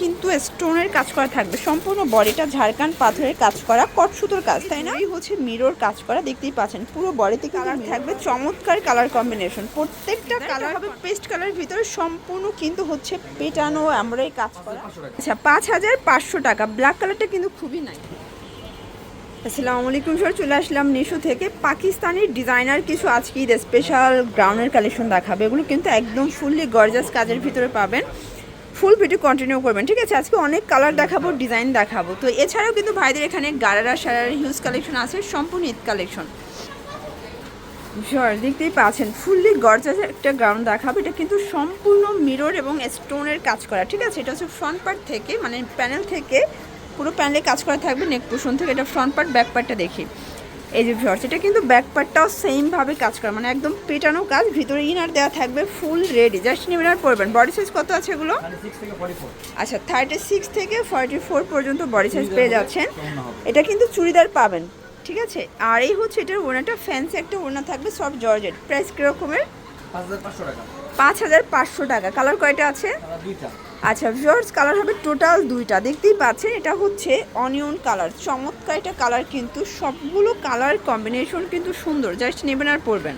কিন্তু স্টোনের কাজ করা থাকবে। সম্পূর্ণ বডিটা ঝাড়খান পাথরের কাজ করা কট সুতোর কাজ তাই না? এই হচ্ছে মিরর কাজ করা দেখতেই পাচ্ছেন। পুরো বডিতে কালার থাকবে চমৎকার কালার কম্বিনেশন প্রত্যেকটা কালার হবে পেস্ট কালার ভিতরে সম্পূর্ণ কিন্তু হচ্ছে পেটানো আমরা এই কাজ করা। আচ্ছা পাঁচ হাজার পাঁচশো টাকা। ব্ল্যাক কালারটা কিন্তু খুবই নাই আসসালামু আলাইকুম স্যার চলে আসলাম নিশু থেকে। পাকিস্তানি ডিজাইনার কিছু আজকে ঈদের স্পেশাল গ্রাউন্ডের কালেকশন দেখাবে। এগুলো কিন্তু একদম ফুললি গর্জাস কাজের ভিতরে পাবেন। ফুল ভিডিও কন্টিনিউ করবেন, ঠিক আছে? আজকে অনেক কালার দেখাবো ডিজাইন দেখাবো। তো এছাড়াও কিন্তু ভাইদের এখানে গারারা, সারার হিউজ কালেকশন আছে, সম্পূর্ণ ঈদ কালেকশন দেখতেই পাচ্ছেন ফুললি গর্জাস একটা গ্রাউন্ড দেখাবো। এটা কিন্তু সম্পূর্ণ মিরর এবং স্টোনের কাজ করা, ঠিক আছে? এটা হচ্ছে ফ্রন্ট পার্ট থেকে মানে প্যানেল থেকে, পুরো প্যানেলে কাজ করা থাকবে নেক পোষণ থেকে, এটা ফ্রন্ট পার্ট ব্যাক পার্টটা দেখি। এই যে ভিউয়ার্স এটা কিন্তু ব্যাক পার্টটাও সেমভাবে কাজ করা মানে একদম পেটানো কাজ ভিতরে ইনার দেওয়া থাকবে ফুল রেডি জাস্ট নেবেন আর পরবেন বডি সাইজ কত আছে এগুলো? আচ্ছা থার্টি সিক্স থেকে ফর্টি ফোর পর্যন্ত বডি সাইজ পেয়ে যাচ্ছেন। এটা কিন্তু চুড়িদার পাবেন ঠিক আছে? আর এই হচ্ছে এটার ওনাটা ফ্যান্সি একটা ওনা থাকবে সব জর্জেট প্রাইস কীরকমের? পাঁচ হাজার পাঁচশো টাকা। কালার কয়টা আছে? আচ্ছা ভিউয়ার্স কালার হবে টোটাল দুইটা। দেখতেই পাচ্ছেন, এটা হচ্ছে অনিয়ন কালার চমৎকার এটা কালার কিন্তু, সবগুলো কালার কম্বিনেশন কিন্তু সুন্দর। জাস্ট নেবেন আর পরবেন।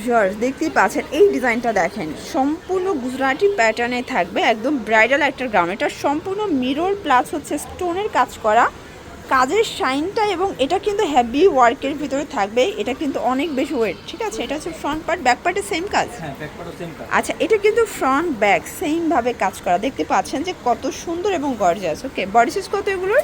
ভিউয়ার্স দেখতেই পাচ্ছেন, এই ডিজাইনটা দেখেন। সম্পূর্ণ গুজরাটি প্যাটার্নে থাকবে, একদম ব্রাইডাল একটা গ্রাউন্ড এটা সম্পূর্ণ মিরর প্লাস হচ্ছে স্টোনের কাজ করা। কাজের শাইনটা এবং এটা কিন্তু হ্যাভি ওয়ার্কের ভিতরে থাকবে এটা কিন্তু অনেক বেশি ওয়েট ঠিক আছে? এটা হচ্ছে ফ্রন্ট পার্ট ব্যাক পার্টের সেম কাজ? আচ্ছা এটা কিন্তু ফ্রন্ট ব্যাক সেম ভাবে কাজ করা। দেখতে পাচ্ছেন যে কত সুন্দর এবং গর্জিয়াস ওকে বডি সাইজ কত এগুলোর?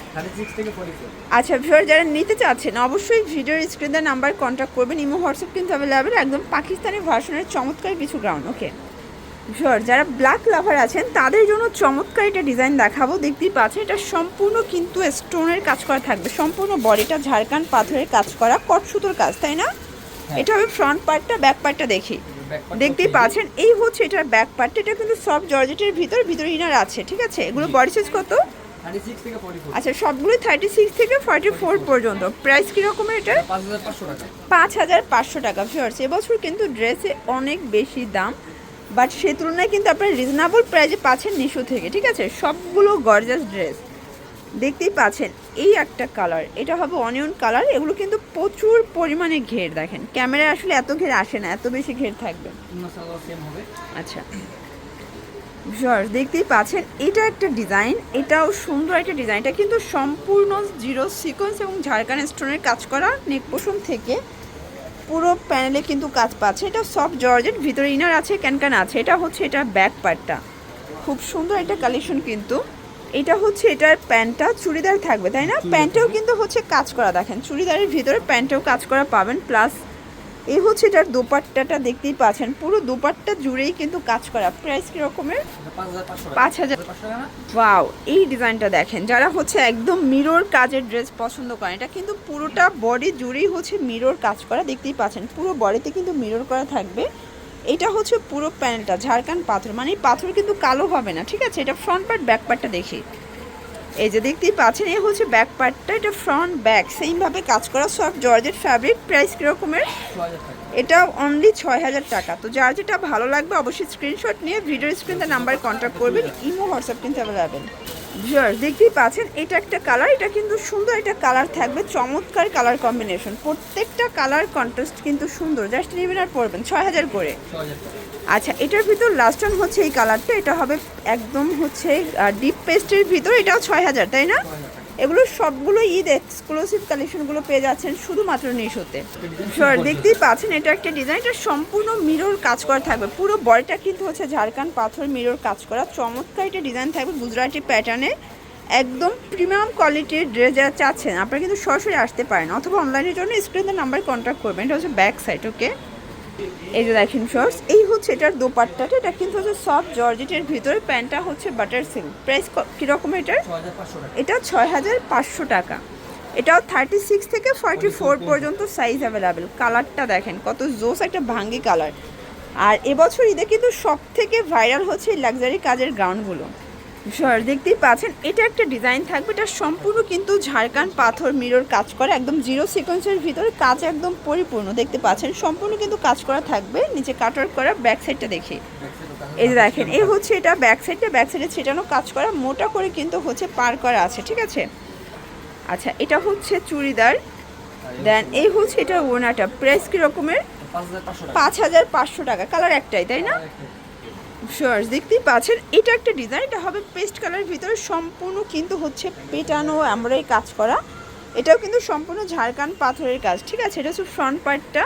আচ্ছা ভিউয়ার যারা নিতে চাচ্ছেন অবশ্যই ভিডিওর স্ক্রিনের নাম্বার কন্ট্যাক্ট করবেন। ইমো হোয়াটসঅ্যাপ কিন্তু অ্যাভেলেবেল একদম পাকিস্তানি ভার্সনের চমৎকার কিছু গ্রাউন্ড ওকে ভিউয়ার যারা ব্ল্যাক লাভার আছেন তাদের জন্য চমৎকার এটা ডিজাইন দেখাবো। দেখতেই পাচ্ছেন এটা সম্পূর্ণ কিন্তু স্টোনের কাজ করা থাকবে। সম্পূর্ণ বডিটা ঝাড়খান পাথরের কাজ করা কট সুতোর কাজ তাই না? এটা হবে ফ্রন্ট পার্টটা ব্যাক পার্টটা দেখি। দেখতেই পাচ্ছেন এই হচ্ছে এটার ব্যাক পার্টটা এটা কিন্তু সব জর্জেটের ভিতর ভিতরে ইনার আছে ঠিক আছে? এগুলো বডি সাইজ কত? আচ্ছা সবগুলোই থার্টি সিক্স থেকে ফর্টি ফোর পর্যন্ত। প্রাইস কীরকমের এটার পাঁচ হাজার পাঁচশো টাকা। ভিউয়ার্স এবছর কিন্তু ড্রেসে অনেক বেশি দাম। বাট সে তুলনায় কিন্তু আপনার রিজনেবল প্রাইজে পাচ্ছেন নিশো থেকে ঠিক আছে? সবগুলো গর্জাস ড্রেস দেখতেই পাচ্ছেন এই একটা কালার এটা হবে অনিয়ন কালার এগুলো কিন্তু প্রচুর পরিমাণে ঘের দেখেন। ক্যামেরায় আসলে এত ঘের আসে না এত বেশি ঘের থাকবে। আচ্ছা। ভিউয়ার্স দেখতেই পাচ্ছেন এটা একটা ডিজাইন এটাও সুন্দর একটা ডিজাইন এটা কিন্তু সম্পূর্ণ জিরো সিকোয়েন্স এবং ঝাড়খান স্টোনের কাজ করা নেক থেকে। পুরো প্যানেলে কিন্তু কাজ পাচ্ছে। এটা সব জর্জেট ভিতরে ইনার আছে ক্যানক্যান আছে। এটা হচ্ছে এটা ব্যাক পার্টটা খুব সুন্দর একটা কালেকশন কিন্তু। এটা হচ্ছে এটার প্যান্টটা চুড়িদার থাকবে তাই না? প্যান্টেও কিন্তু হচ্ছে কাজ করা দেখেন। চুড়িদারের ভিতরে প্যান্টেও কাজ করা পাবেন প্লাস এই হচ্ছে এটার দোপাট্টাটা দেখতেই পাচ্ছেন। পুরো দোপাট্টা জুড়েই কিন্তু কাজ করা। প্রাইস কীরকমের পাঁচ হাজার ওয়াও এই ডিজাইনটা দেখেন। যারা হচ্ছে একদম মিরর কাজের ড্রেস পছন্দ করেন এটা কিন্তু পুরোটা বডি জুড়েই হচ্ছে মিরর কাজ করা দেখতেই পাচ্ছেন। পুরো বডিতে কিন্তু মিরর করা থাকবে। এটা হচ্ছে পুরো প্যানেলটা ঝাড়খান পাথর। মানে পাথর কিন্তু কালো হবে না ঠিক আছে? এটা ফ্রন্ট পার্ট ব্যাক পার্টটা দেখি। এই যে দেখতেই পাচ্ছেন, এই হচ্ছে ব্যাক পার্টটা এটা ফ্রন্ট ব্যাক সেইমভাবে কাজ করা সব জর্জেট ফ্যাব্রিক প্রাইস কীরকমের? এটা অনলি ছয় হাজার টাকা। তো যার যেটা ভালো লাগবে, অবশ্যই স্ক্রিনশট নিয়ে ভিডিও স্ক্রিনে নাম্বারে কন্ট্যাক্ট করবেন ইমো হোয়াটসঅ্যাপ কিন্তু অ্যাভেলেবেল ভিউয়ার দেখতেই পাচ্ছেন, এটা একটা কালার এটা কিন্তু সুন্দর একটা কালার থাকবে, চমৎকার কালার কম্বিনেশন প্রত্যেকটা কালার কন্ট্রাস্ট কিন্তু সুন্দর জাস্ট নেবেন আর পড়বেন ছয় হাজার করে। আচ্ছা এটার ভিতর লাস্ট টাইম হচ্ছে এই কালারটা এটা হবে একদম হচ্ছে ডিপ পেস্টের ভিতর, এটাও ছয় হাজার, তাই না? এগুলো সবগুলো ঈদ এক্সক্লুসিভ কালেকশনগুলো পেয়ে যাচ্ছেন শুধুমাত্র নিশোতে দেখতেই পাচ্ছেন, এটা একটা ডিজাইন এটা সম্পূর্ণ মিরর কাজ করা থাকবে। পুরো বডিটা কিন্তু হচ্ছে ঝাড়খান পাথর মিরর কাজ করা। চমৎকার একটা ডিজাইন থাকবে গুজরাটি প্যাটার্নে একদম প্রিমিয়াম কোয়ালিটির ড্রেস যারা চাচ্ছেন, আপনারা কিন্তু সরাসরি আসতে পারেন। অথবা অনলাইনের জন্য স্ক্রিনের নাম্বার কন্ট্যাক্ট করবেন। এটা হচ্ছে ব্যাক সাইড ওকে এই যে দেখেন শর্টস এই হচ্ছে এটার দোপাট্টাটা, এটা কিন্তু হচ্ছে সফট জর্জেটের ভিতরে, প্যান্টটা হচ্ছে বাটার সিল্ক প্রাইস কীরকম এটার? এটা ছয় হাজার পাঁচশো টাকা। এটাও থার্টি সিক্স থেকে ফর্টি ফোর পর্যন্ত সাইজ অ্যাভেলেবেল কালারটা দেখেন, কত জোস একটা ভাঙ্গি কালার আর এবছর ঈদে কিন্তু সব থেকে ভাইরাল হচ্ছে লাক্সারি কাজের গ্রাউন্ডগুলো সর দেখতেই পাচ্ছেন এটা একটা ডিজাইন থাকবে এটা সম্পূর্ণ কিন্তু ঝাড়খান পাথর মিরর কাজ করা একদম জিরো সিকোয়েন্সের ভিতরে কাজ একদম পরিপূর্ণ দেখতে পাচ্ছেন সম্পূর্ণ কিন্তু কাজ করা থাকবে নিচে কাটার করা ব্যাক সাইডটা দেখি। এই যে দেখেন এই হচ্ছে এটা ব্যাক সাইডটা ব্যাক সাইডে ছেটানো কাজ করা মোটা করে কিন্তু হচ্ছে পার করা আছে ঠিক আছে? আচ্ছা এটা হচ্ছে চুড়িদার দেন এই হচ্ছে এটা ওনাটা প্রাইস কি রকমের? পাঁচ হাজার পাঁচশো টাকা কালার একটাই তাই না? শিওর দেখতেই পাচ্ছেন, এটা একটা ডিজাইন এটা হবে পেস্ট কালারের ভিতরে সম্পূর্ণ কিন্তু হচ্ছে পেটানো আমরা এই কাজ করা। এটাও কিন্তু সম্পূর্ণ ঝাড়খান পাথরের কাজ, ঠিক আছে? এটা হচ্ছে ফ্রন্ট পার্টটা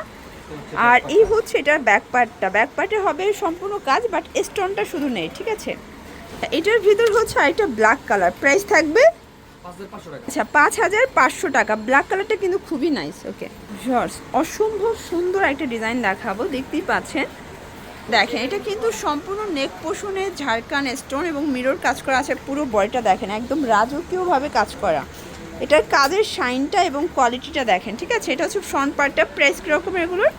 আর এই হচ্ছে এটার ব্যাক পার্টটা ব্যাক পার্টে হবে সম্পূর্ণ কাজ বাট স্টোনটা শুধু নেই, ঠিক আছে? এটার ভিতর হচ্ছে আরেকটা ব্ল্যাক কালার প্রাইস থাকবে আচ্ছা পাঁচ হাজার পাঁচশো টাকা। ব্ল্যাক কালারটা কিন্তু খুবই নাইস ওকে জর্জ অসম্ভব সুন্দর একটা ডিজাইন দেখাবো, দেখতেই পাচ্ছেন। দেখেন এটা কিন্তু সম্পূর্ণ নেক পোষণে ঝাড়খান স্টোন এবং মিরর কাজ করা আছে পুরো বডিটা দেখেন একদম রাজকীয়ভাবে কাজ করা। এটার কাজের শাইনটা এবং কোয়ালিটিটা দেখেন ঠিক আছে? এটা হচ্ছে ফ্রন্ট পার্টটা প্রাইস কীরকম এগুলোর?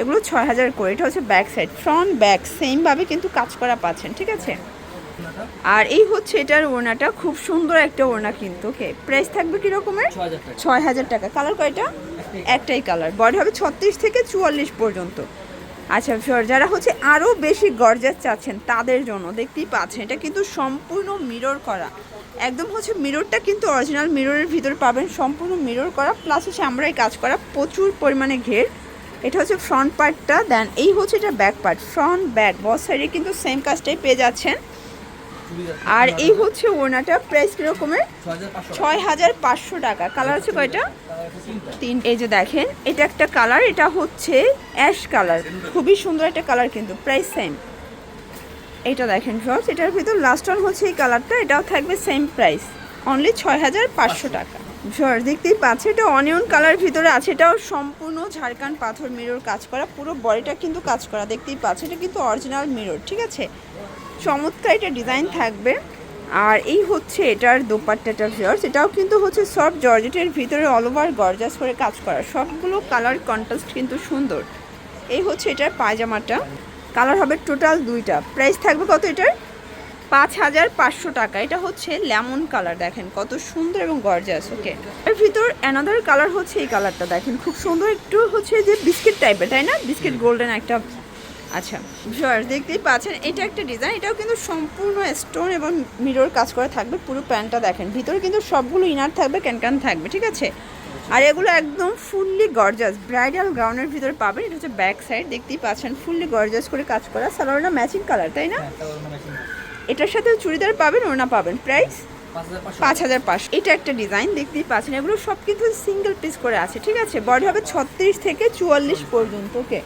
এগুলো ছয় হাজার করে এটা হচ্ছে ব্যাক সাইড ফ্রন্ট ব্যাক সেমভাবে কিন্তু কাজ করা পাচ্ছেন ঠিক আছে? আর এই হচ্ছে এটার ওড়নাটা খুব সুন্দর একটা ওড়না কিন্তু ওকে? প্রাইস থাকবে কী রকমের ছ হাজার টাকা। ছয় হাজার টাকা কালার কয়টা? একটাই। কালার বডি হবে ছত্রিশ থেকে চুয়াল্লিশ পর্যন্ত। আচ্ছা sure, যারা হচ্ছে আরও বেশি গর্জাস চাচ্ছেন তাদের জন্য দেখতেই পাচ্ছেন এটা কিন্তু সম্পূর্ণ মিরর করা। একদম হচ্ছে মিররটা কিন্তু অরিজিনাল মিররের ভিতর পাবেন সম্পূর্ণ মিরর করা প্লাস হচ্ছে আমরাই কাজ করা প্রচুর পরিমাণে ঘের। এটা হচ্ছে ফ্রন্ট পার্টটা দেন এই হচ্ছে এটা back part front back boss সাইডে কিন্তু সেম কাজটাই পেয়ে যাচ্ছেন। আর এই হচ্ছে ওড়নাটা প্রাইস কীরকমের? ছয় হাজার পাঁচশো টাকা। কালার আছে কয়টা? তিন এই যে দেখেন এটা একটা কালার এটা হচ্ছে অ্যাশ কালার। খুবই সুন্দর একটা কালার কিন্তু প্রাইস সেম এটা দেখেন ফ্রস এটার ভিতর লাস্ট ওয়ান হচ্ছে এই কালারটা এটাও থাকবে সেম প্রাইস অনলি ছয় হাজার পাঁচশো। টাকা। ফ্রস দেখতেই পাচ্ছে এটা অনিয়ন কালার ভিতরে আছে এটাও সম্পূর্ণ ঝাড়খান পাথর মিরর কাজ করা পুরো বডিটা কিন্তু কাজ করা দেখতেই পাচ্ছে এটা কিন্তু অরিজিনাল মিরর ঠিক আছে? চমৎকার এটা ডিজাইন থাকবে। আর এই হচ্ছে এটার দোপাট্টাটা ফিয়ার্স এটাও কিন্তু হচ্ছে সব জর্জেটের ভিতরে অল ওভার গর্জাস করে কাজ করা। সবগুলো কালার কন্ট্রাস্ট কিন্তু সুন্দর। এই হচ্ছে এটার পায়জামাটা। কালার হবে টোটাল দুইটা। প্রাইস থাকবে কত এটার? পাঁচ হাজার পাঁচশো টাকা। এটা হচ্ছে লেমন কালার দেখেন কত সুন্দর এবং গর্জাস ওকে এর ভিতর অ্যানাদার কালার হচ্ছে এই কালারটা দেখেন খুব সুন্দর। একটু হচ্ছে যে বিস্কিট টাইপের তাই না? বিস্কিট গোল্ডেন একটা আচ্ছা ভিউয়ার্স দেখতেই পাচ্ছেন এটা একটা ডিজাইন এটাও কিন্তু সম্পূর্ণ স্টোন এবং মিরর কাজ করা থাকবে পুরো প্যান্টটা দেখেন। ভিতরে কিন্তু সবগুলো ইনার থাকবে ক্যানক্যান থাকবে ঠিক আছে? আর এগুলো একদম ফুললি গর্জাস ব্রাইডাল গাউনের ভিতরে পাবেন এটা হচ্ছে ব্যাক সাইড দেখতেই পাচ্ছেন ফুললি গর্জাস করে কাজ করা সালোয়ারটা ম্যাচিং কালার তাই না? হ্যাঁ এটার সাথে চুড়িদার পাবেন ওনা পাবেন প্রাইস পাঁচ হাজার পাঁচশো। পাঁচ হাজার পাঁচশো। এটা একটা ডিজাইন দেখতেই পাচ্ছেন এগুলো সব কিন্তু সিঙ্গেল পিস করে আছে ঠিক আছে? বডি হবে ছত্রিশ থেকে চুয়াল্লিশ পর্যন্ত ওকে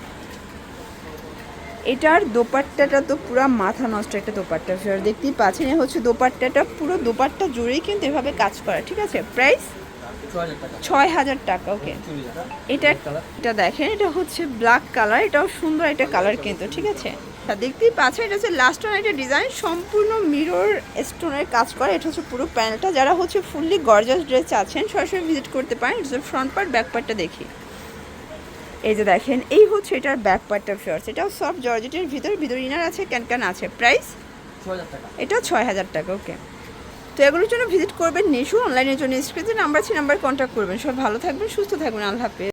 এটার দোপাট্টাটা তো পুরো মাথা নষ্ট একটা দোপাট্টা ফের দেখতেই পাচ্ছেন হচ্ছে দোপাট্টাটা, পুরো দোপাট্টা জুড়েই কিন্তু এভাবে কাজ করা, ঠিক আছে? প্রাইস ছয় হাজার টাকা ওকে এটা এটা দেখেন, এটা হচ্ছে ব্ল্যাক কালার এটাও সুন্দর একটা কালার কিন্তু, ঠিক আছে? দেখতেই পাচ্ছেন, এটা হচ্ছে লাস্ট ওয়ান একটা ডিজাইন সম্পূর্ণ মিরর স্টোনের কাজ করা, এটা হচ্ছে পুরো প্যানেলটা যারা হচ্ছে ফুললি গর্জাস ড্রেস আছেন, সরাসরি ভিজিট করতে পারেন ফ্রন্ট পার্ট ব্যাক পার্টটা দেখি। এই যে দেখেন এই হচ্ছে এটার ব্যাক পার্টটা ফিওর্স এটাও সব জর্জেটের ভিতর ভিতর ইনার আছে ক্যান ক্যান আছে। প্রাইস এটা ছয় হাজার টাকা ওকে তো এগুলোর জন্য ভিজিট করবেন নিশু অনলাইনের জন্য। স্ক্রিনে নাম্বার আছে নাম্বার কন্ট্যাক্ট করবেন। সব ভালো থাকবেন সুস্থ থাকবেন। আল্লাহ হাফেজ।